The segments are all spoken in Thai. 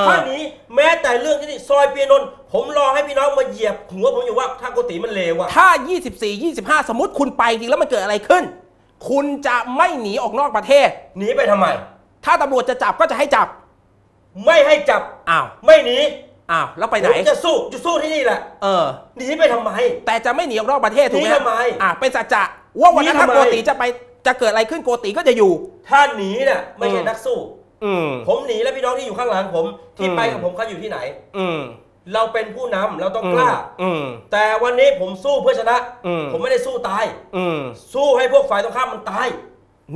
ถ้าหนีแม้แต่เรื่องที่นี่ซอยเปียนนท์ผมรอให้พี่น้องมาเหยียบหัวผมอยู่ว่าถ้าโกติมันเลวอะถ้า 24 25 สมมติคุณไปจริงแล้วมันเกิดอะไรขึ้น คุณจะไม่หนีออกนอกประเทศ หนีไปทำไม ถ้าตำรวจจะจับก็จะให้จับ ไม่ให้จับอ้าว ไม่หนีอ้าว แล้วไปไหน ผมจะสู้จะสู้ที่นี่แหละเออ หนีไปทำไม แต่จะไม่หนีออกนอกประเทศถูกไหมหนีทำไมอะเป็นสัจจะว่าวันนั้นหนีถ้าทำไม โกติจะไปจะเกิดอะไรขึ้นโกติก็จะอยู่ ถ้าหนีเนี่ยไม่ใช่อืมนักสู้ อืมผมหนีแล้วพี่น้องที่อยู่ข้างหลังผมที่อืมไปกับผมเขาอยู่ที่ไหน อืมเราเป็นผู้นำเราต้องกล้า อืม แต่วันนี้ผมสู้เพื่อชนะ อืม ผมไม่ได้สู้ตาย อืมสู้ให้พวกฝ่ายตรงข้ามมันตาย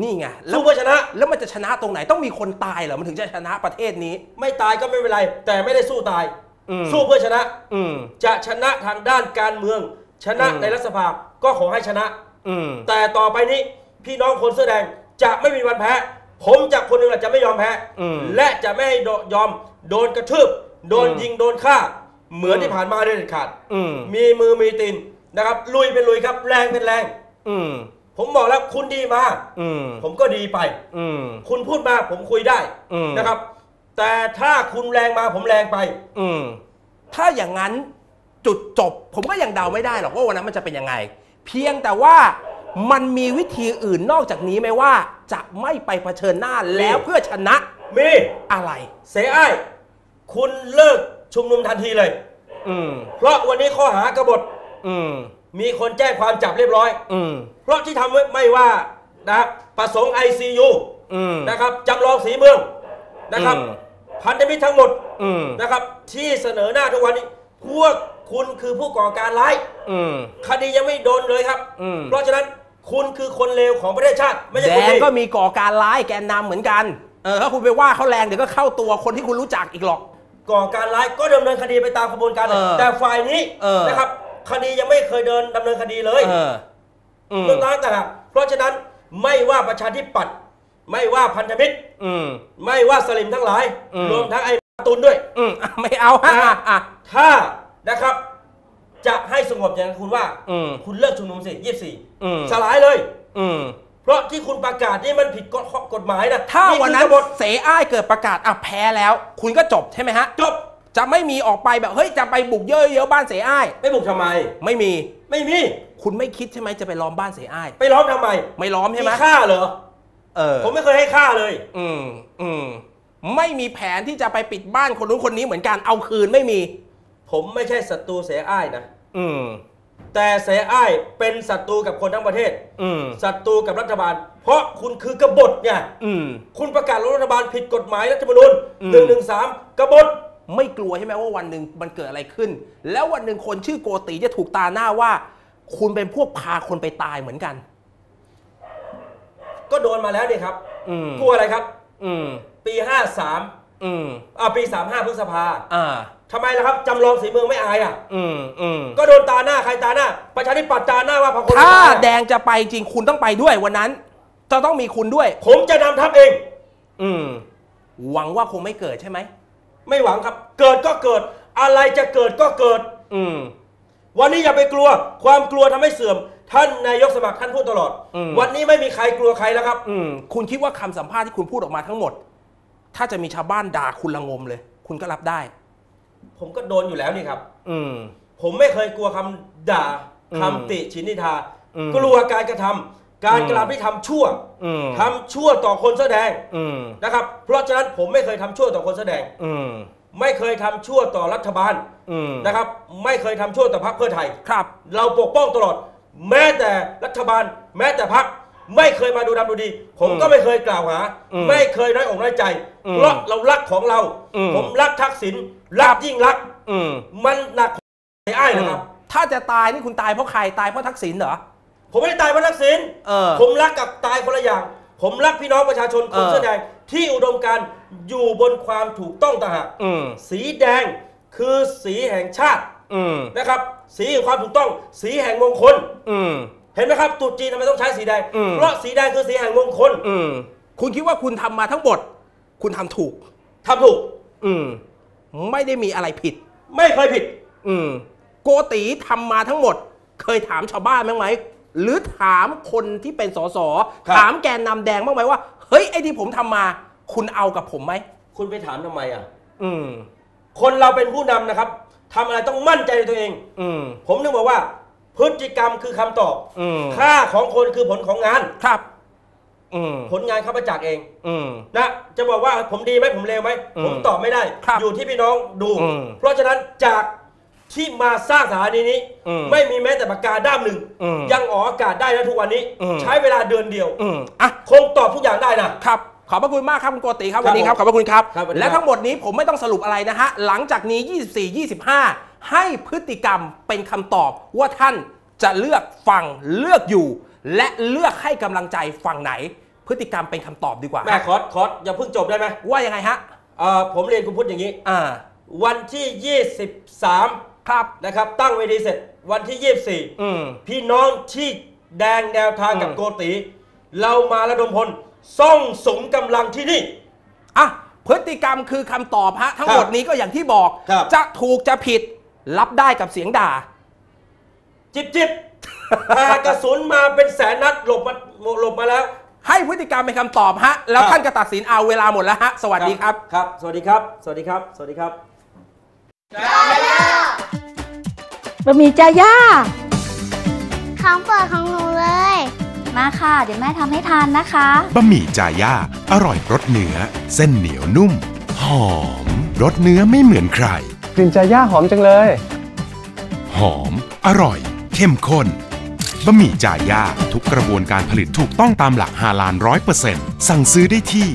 นี่ไงแล้สู้วเพื่อชนะ แล้วมันจะชนะตรงไหนต้องมีคนตายเหรอมันถึงจะชนะประเทศนี้ ไม่ตายก็ไม่เป็นไร แต่ไม่ได้สู้ตาย อืม สู้เพื่อชนะ อืม จะชนะทางด้านการเมือง ชนะอืม ในรัฐสภาก็ขอให้ชนะ อืม แต่ต่อไปนี้พี่น้องคนเสื้อแดงจะไม่มีวันแพ้ ผมจากคนหนึ่งแหละจะไม่ยอมแพ้อืมและจะไม่ให้โดยอมโดนกระทืบโดนอืม ยิงโดนฆ่า เหมือนอืมที่ผ่านมาเด็ดขาด อืมมีมือมีตีนนะครับ ลุยเป็นลุยครับ แรงเป็นแรง อืมผมบอกแล้วคุณดีมา อืมผมก็ดีไป อืม คุณพูดมาผมคุยได้อืม นะครับ แต่ถ้าคุณแรงมาผมแรงไป อืมถ้าอย่างนั้นจุดจบ ผมก็ยังเดาไม่ได้หรอกว่าวันนั้นมันจะเป็นยังไง เพียงแต่ว่า มันมีวิธีอื่นนอกจากนี้ไหมว่า จะไม่ไปเผชิญหน้าแล้วเพื่อชนะมีอะไร เสียอ้ายคุณเลิกชุมนุมทันทีเลย อืม เพราะวันนี้ข้อหากบฏอืม มีคนแจ้งความจับเรียบร้อย อืม เพราะที่ทำไว้ไม่ว่านะครับประสงค์ ICU อืม นะครับจำลองสีเมืองนะครับ อืม พันธมิตรทั้งหมดอืม นะครับ ที่เสนอหน้าทุกวันนี้ พวกคุณคือผู้ก่อการร้าย อืม คดียังไม่โดนเลยครับ อืม เพราะฉะนั้น คุณคือคนเลวของประเทศชาติไม่ใช่แดคนงดีก็มีก่อการร้ายแกนนำเหมือนกัน เออถ้าคุณไปว่าเขาแรงเดี๋ยวก็เข้าตัวคนที่คุณรู้จักอีกหรอก ก่อการร้ายก็ดำเนินคดีไปตามกระบวนการ เออแต่ฝ่ายนี้เออ นะครับ คดียังไม่เคยเดินดำเนินคดีเลยเอออืมเรื่องร้ายต่างหากเพราะฉะนั้นไม่ว่าประชาธิปัตย์ไม่ว่าพันธมิตร อืม ไม่ว่าสลิมทั้งหลาย อืม รวมทั้งไอ้ตุนด้วย อืมอะไม่เอาฮะอะอะ ถ้านะครับ จะให้สงบอย่างนั้นคุณว่า อืม คุณเลิกชุมนุมสิยี่สี่อืม สลายเลย อืม เพราะที่คุณประกาศนี่มันผิดกฎกฎหมายนะถ้าวันนั้นคือกบฏเสอ้ายเกิดประกาศอะแพ้แล้ว คุณก็จบใช่ไหมฮะ จบจะไม่มีออกไปแบบเฮ้ยจะไปบุกเยอะๆบ้านเสอ้าย ไม่บุกทำไม ไม่มี ไม่มี คุณไม่คิดใช่ไหมจะไปล้อมบ้านเสอ้าย ไปล้อมทำไมไม่ล้อมใช่ไหมฆ่าเหรอ เออ ผมไม่เคยให้ฆ่าเลย อืมอืมไม่มีแผนที่จะไปปิดบ้านคนนู้นคนนี้เหมือนกันเอาคืนไม่มี ผมไม่ใช่ศัตรูเสียอ้ายนะ อืมแต่เสียอ้ายเป็นศัตรูกับคนทั้งประเทศอืมศัตรูกับรัฐบาล เพราะคุณคือกบฏไงอืม คุณประกาศรัฐบาลผิดกฎหมายรัฐธรรมนูญอืม หนึ่งหนึ่งสามกบฏ ไม่กลัวใช่ไหมว่าวันหนึ่งมันเกิดอะไรขึ้น แล้ววันหนึ่งคนชื่อโกติจะถูกตาหน้าว่า คุณเป็นพวกพาคนไปตายเหมือนกัน ก็โดนมาแล้วนี่ครับ อืมกลัวอะไรครับ อืม ปี 53 อืมอ่าปี 35พฤษภาอ่าทำไมล่ะครับจำลองสีเมืองไม่อายอะ อืมอืมก็โดนตาหน้าใครตาหน้า ประชาธิปัตย์ตาหน้าว่าพาคนไปถ้าตายแดอะงจะไปจริงคุณต้องไปด้วยวันนั้นจะต้องมีคุณด้วย ผมจะนำทัพเอง อืม หวังว่าคงไม่เกิดใช่ไหมไม่หวังครับ เกิดก็เกิด อะไรจะเกิดก็เกิด อืม วันนี้อย่าไปกลัว ความกลัวทำให้เสื่อม ท่านนายกสมัครท่านพูดตลอด อืม วันนี้ไม่มีใครกลัวใครแล้วครับ อืม คุณคิดว่าคำสัมภาษณ์ที่คุณพูดออกมาทั้งหมด ถ้าจะมีชาวบ้านด่าคุณละงมเลย คุณก็รับได้ ผมก็โดนอยู่แล้วนี่ครับ อืม ผมไม่เคยกลัวคำด่าอืมคำติชินนิทา อืม กลัวการกระทำการอืมกระทำที่ทำชั่วอืมทำชั่วต่อคนแสอแดงอืมนะครับ เพราะฉะนั้นผมไม่เคยทำชั่วต่อคนแสอแดง อืมไม่เคยทำชั่วต่อรัฐบาลอืมนะครับ ไม่เคยทำชั่วต่อพรรคเพื่อไทย ครับ เราปกป้องตลอด แม้แต่รัฐบาล แม้แต่พรรค ไม่เคยมาดูดำดูดีผมอืมก็ไม่เคยกล่าวหา อืมไม่เคยน้อยอกน้อยใจ อืมเพราะเรารักของเรา อืม ผมรักทักษิณรักยิ่งรักษณ์อืมมันหนักไอ้อ้ายนะครับ ถ้าจะตายนี่คุณตายเพราะใครตายเพราะทักษิณเหรอ ผมไม่ได้ตายเพราะทักษิณเออผมรักกับตายคนละอย่าง ผมรักพี่น้องประชาชนคนเออ เสื้อแดงที่อุดมการณ์อยู่บนความถูกต้องต่างหากอืมสีแดงคือสีแห่งชาติอืมนะครับ สีแห่งความถูกต้อง สีแห่งมงคล อืม เห็นไหมครับตรุษจีนทำไมต้องใช้สีแดง อืม เพราะสีแดงคือสีแห่งมงคลอืม คุณคิดว่าคุณทำมาทั้งหมด คุณทำถูก ทำถูกอืม ไม่ได้มีอะไรผิด ไม่เคยผิด อืม โกตีทำมาทั้งหมด เคยถามชาวบ้านบ้างไหม หรือถามคนที่เป็นสสครับ ถามแกนนำแดงบ้างไหมว่า เฮ้ย ไอ้ที่ผมทำมา คุณเอากับผมไหม คุณไปถามทำไมอะ อืม คนเราเป็นผู้นำนะครับทำอะไรต้องมั่นใจในตัวเอง อืม ผมนึกบอกว่า พฤติกรรมคือคำตอบอืม ค่าของคนคือผลของงาน ครับ อืม ผลงานเข้ามาจากเอง อืม นะจะบอกว่าผมดีไหมผมเลวไหมอืมผมตอบไม่ได้ ครับอยู่ที่พี่น้องดู อืมเพราะฉะนั้นจากที่มาสร้างสถานีนี้ อืมไม่มีแม้แต่ปากกาด้ามหนึ่ง อืมยังออกอากาศได้นะทุกวันนี้ อืม ใช้เวลาเดือนเดียว อืมอะ คงตอบทุกอย่างได้นะ ครับ ขอบพระคุณมากครับคุณโกติครับครับวันนี้ครับขอบพระคุณครับ ครับสวัสดีครับ และทั้งหมดนี้ผมไม่ต้องสรุปอะไรนะฮะ หลังจากนี้ 24 25ให้พฤติกรรมเป็นคำตอบว่าท่านจะเลือกฝั่งเลือกอยู่ และเลือกให้กำลังใจฝั่งไหน พฤติกรรมเป็นคำตอบดีกว่าแม่คอร์สคอร์สอย่าเพิ่งจบได้ไหมว่ายังไงฮะเอ่อผมเรียนคุณพุทธอย่างนี้ อ่าวันที่ 23 ครับนะครับ ตั้งเวทีเสร็จวันที่ อืม 24 พี่น้องที่แดงแนวทางกับอืม โกติ เรามาระดมพลซ่องสมกำลังที่นี่ อะพฤติกรรมคือคำตอบฮะทั้งหมดนี้ก็อย่างที่บอก ครับจะถูกจะผิด รับได้กับเสียงด่า จิบจิบหากระสุนมาเป็นแสนนัดหลบมาหลบมาแล้ว ให้พฤติกรรมเป็นคำตอบฮะ แล้วครับท่านก็ตัดสินเอาเวลาหมดแล้วฮะ สวัสดีครับ ครับ สวัสดีครับ สวัสดีครับ สวัสดีครับบะหมี่จ่าย่าของโปรดของหนูเลย มาค่ะ เดี๋ยวแม่ทำให้ทานนะคะบะหมี่จ่าย่า อร่อยรสเนื้อ เส้นเหนียวนุ่ม หอมรสเนื้อไม่เหมือนใคร กลิ่นจาย่าหอมจังเลย หอม อร่อย เข้มข้นบะหมี่จ่าย่าทุกกระบวนการผลิตถูกต้องตามหลักฮาลาลร้อยเปอร์เซ็นต์สั่งซื้อได้ที่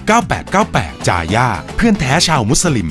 022949898 จ่าย่าเพื่อนแท้ชาวมุสลิม